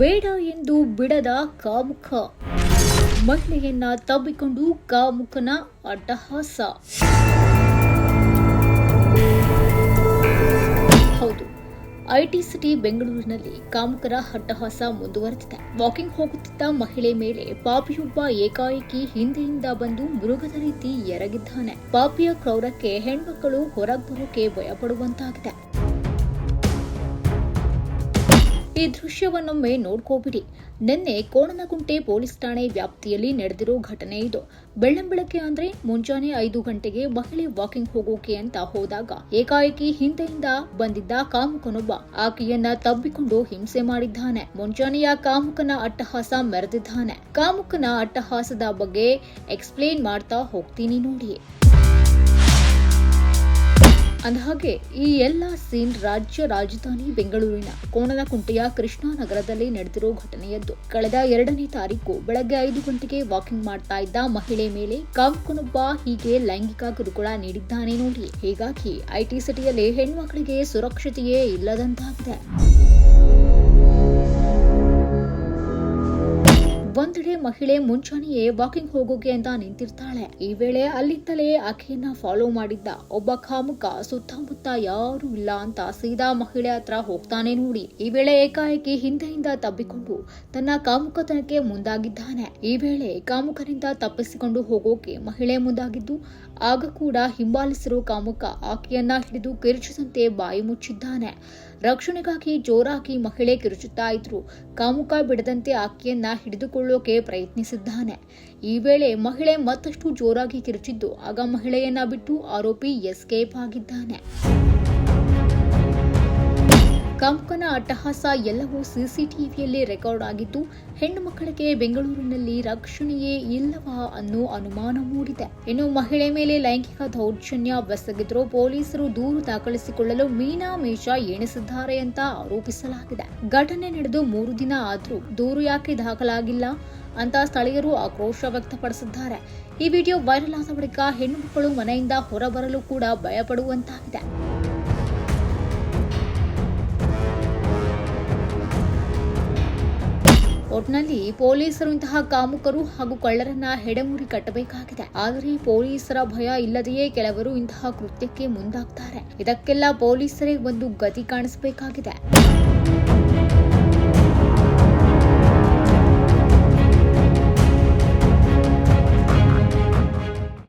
ಬೇಡ ಎಂದು ಬಿಡದ ಕಾಮುಖ ಮಹಿಳೆಯನ್ನ ತಬ್ಬಿಕೊಂಡು ಕಾಮುಖನ ಅಟ್ಟಹಾಸ ಹೌದು, ಐಟಿ ಸಿಟಿ ಬೆಂಗಳೂರಿನಲ್ಲಿ ಕಾಮುಕರ ಅಟ್ಟಹಾಸ ಮುಂದುವರೆದಿದೆ. ವಾಕಿಂಗ್ ಹೋಗುತ್ತಿದ್ದ ಮಹಿಳೆ ಮೇಲೆ ಪಾಪಿಯೊಬ್ಬ ಏಕಾಏಕಿ ಹಿಂದೆಯಿಂದ ಬಂದು ಮೃಗದ ರೀತಿ ಎರಗಿದ್ದಾನೆ. ಪಾಪಿಯ ಕ್ರೌರಕ್ಕೆ ಹೆಣ್ಮಕ್ಕಳು ಹೊರಗೆ ಬರೋಕೆ ಭಯಪಡುವಂತಾಗಿದೆ. ಈ ದೃಶ್ಯವನ್ನೊಮ್ಮೆ ನೋಡ್ಕೋಬಿಡಿ. ನಿನ್ನೆ ಕೋಣನಗುಂಟೆ ಪೊಲೀಸ್ ಠಾಣೆ ವ್ಯಾಪ್ತಿಯಲ್ಲಿ ನಡೆದಿರೋ ಘಟನೆ ಇದು. ಬೆಳ್ಳಂಬೆಳಗ್ಗೆ ಅಂದ್ರೆ ಮುಂಜಾನೆ ಐದು ಗಂಟೆಗೆ ಮಹಿಳೆ ವಾಕಿಂಗ್ ಹೋಗೋಕೆ ಅಂತ ಹೋದಾಗ ಏಕಾಏಕಿ ಹಿಂದೆಯಿಂದ ಬಂದಿದ್ದ ಕಾಮುಕನೊಬ್ಬ. ಆಕೆಯನ್ನ ತಬ್ಬಿಕೊಂಡು ಹಿಂಸೆ ಮಾಡಿದ್ದಾನೆ. ಮುಂಜಾನೆಯ ಕಾಮುಕನ ಅಟ್ಟಹಾಸ ಮೆರೆದಿದ್ದಾನೆ. ಕಾಮುಕನ ಅಟ್ಟಹಾಸದ ಬಗ್ಗೆ ಎಕ್ಸ್ಪ್ಲೇನ್ ಮಾಡ್ತಾ ಹೋಗ್ತೀನಿ ನೋಡಿ ಅಂದಹಾಗೆ ಈ ಎಲ್ಲ ಸೀನ್ ರಾಜ್ಯ ರಾಜಧಾನಿ ಬೆಂಗಳೂರಿನ ಕೋಣನಕುಂಟೆಯ ಕೃಷ್ಣಾನಗರದಲ್ಲಿ ನಡೆದಿರೋ ಘಟನೆಯದ್ದು. ಕಳೆದ ಎರಡನೇ ತಾರೀಕು ಬೆಳಗ್ಗೆ ಐದು ಗಂಟೆಗೆ ವಾಕಿಂಗ್ ಮಾಡ್ತಾ ಇದ್ದ ಮಹಿಳೆ ಮೇಲೆ ಕಾಮುಕನೊಬ್ಬ ಹೀಗೆ ಲೈಂಗಿಕ ಕಿರುಕುಳ ನೀಡಿದ್ದಾನೆ ನೋಡಿ. ಹೀಗಾಗಿ ಐಟಿ ಸಿಟಿಯಲ್ಲಿ ಹೆಣ್ಮಕ್ಕಳಿಗೆ ಸುರಕ್ಷತೆಯೇ ಇಲ್ಲದಂತಾಗಿದೆ. ಒಂದೆಡೆ ಮಹಿಳೆ ಮುಂಚಾನೆಯೇ ವಾಕಿಂಗ್ ಹೋಗೋಕೆ ಅಂತ ನಿಂತಿರ್ತಾಳೆ. ಈ ವೇಳೆ ಅಲ್ಲಿಂದಲೇ ಆಕೆಯನ್ನ ಫಾಲೋ ಮಾಡಿದ್ದ ಒಬ್ಬ ಕಾಮುಕ, ಸುತ್ತಮುತ್ತ ಯಾರು ಇಲ್ಲ ಅಂತ ಸೀದಾ ಮಹಿಳೆ ಹತ್ರ ಹೋಗ್ತಾನೆ ನೋಡಿ. ಈ ವೇಳೆ ಏಕಾಏಕಿ ಹಿಂದೆಯಿಂದ ತಬ್ಬಿಕೊಂಡು ತನ್ನ ಕಾಮುಕತನಕ್ಕೆ ಮುಂದಾಗಿದ್ದಾನೆ. ಈ ವೇಳೆ ಕಾಮುಕನಿಂದ ತಪ್ಪಿಸಿಕೊಂಡು ಹೋಗೋಕೆ ಮಹಿಳೆ ಮುಂದಾಗಿದ್ದು, ಆಗ ಕೂಡ ಹಿಂಬಾಲಿಸಿರೋ ಕಾಮುಕ ಆಕೆಯನ್ನ ಹಿಡಿದು ಕಿರುಚಿದಂತೆ ಬಾಯಿ ಮುಚ್ಚಿದ್ದಾನೆ. ರಕ್ಷಣೆಗಾಗಿ ಜೋರಾಗಿ ಮಹಿಳೆ ಕಿರುಚುತ್ತಾ ಇದ್ರು. ಕಾಮುಕ ಬಿಡದಂತೆ ಆಕೆಯನ್ನ ಹಿಡಿದುಕೊಳ್ಳೋಕೆ ಪ್ರಯತ್ನಿಸಿದ್ದಾನೆ. ಈ ವೇಳೆ ಮಹಿಳೆ ಮತ್ತಷ್ಟು ಜೋರಾಗಿ ಕಿರುಚಿದ್ದು ಆಗ ಮಹಿಳೆಯನ್ನ ಬಿಟ್ಟು ಆರೋಪಿ ಎಸ್ಕೇಪ್ ಆಗಿದ್ದಾನೆ. ಕಾಮುಕನ ಅಟ್ಟಹಾಸ ಎಲ್ಲವೂ ಸಿಸಿಟಿವಿಯಲ್ಲಿ ರೆಕಾರ್ಡ್ ಆಗಿದ್ದು, ಹೆಣ್ಣು ಮಕ್ಕಳಿಗೆ ಬೆಂಗಳೂರಿನಲ್ಲಿ ರಕ್ಷಣೆಯೇ ಇಲ್ಲವಾ ಅನ್ನೋ ಅನುಮಾನ ಮೂಡಿದೆ. ಇನ್ನು ಮಹಿಳೆ ಮೇಲೆ ಲೈಂಗಿಕ ದೌರ್ಜನ್ಯ ಬೆಸಗಿದ್ರು ಪೊಲೀಸರು ದೂರು ದಾಖಲಿಸಿಕೊಳ್ಳಲು ಮೀನಾ ಮೇಷ ಎಣಿಸಿದ್ದಾರೆ ಅಂತ ಆರೋಪಿಸಲಾಗಿದೆ. ಘಟನೆ ನಡೆದು ಮೂರು ದಿನ ಆದರೂ ದೂರು ಯಾಕೆ ದಾಖಲಾಗಿಲ್ಲ ಅಂತ ಸ್ಥಳೀಯರು ಆಕ್ರೋಶ ವ್ಯಕ್ತಪಡಿಸಿದ್ದಾರೆ. ಈ ವಿಡಿಯೋ ವೈರಲ್ ಆದ ಬಳಿಕ ಹೆಣ್ಣು ಮಕ್ಕಳು ಮನೆಯಿಂದ ಹೊರಬರಲು ಕೂಡ ಭಯಪಡುವಂತಾಗಿದೆ. ಒಟ್ನಲ್ಲಿ ಪೊಲೀಸರು ಇಂತಹ ಕಾಮುಕರು ಹಾಗೂ ಕಳ್ಳರನ್ನ ಹೆಡೆಮುರಿ ಕಟ್ಟಬೇಕಾಗಿದೆ. ಆದರೆ ಪೊಲೀಸರ ಭಯ ಇಲ್ಲದೆಯೇ ಕೆಲವರು ಇಂತಹ ಕೃತ್ಯಕ್ಕೆ ಮುಂದಾಗ್ತಾರೆ. ಇದಕ್ಕೆಲ್ಲ ಪೊಲೀಸರೇ ಒಂದು ಗತಿ ಕಾಣಿಸಬೇಕಾಗಿದೆ.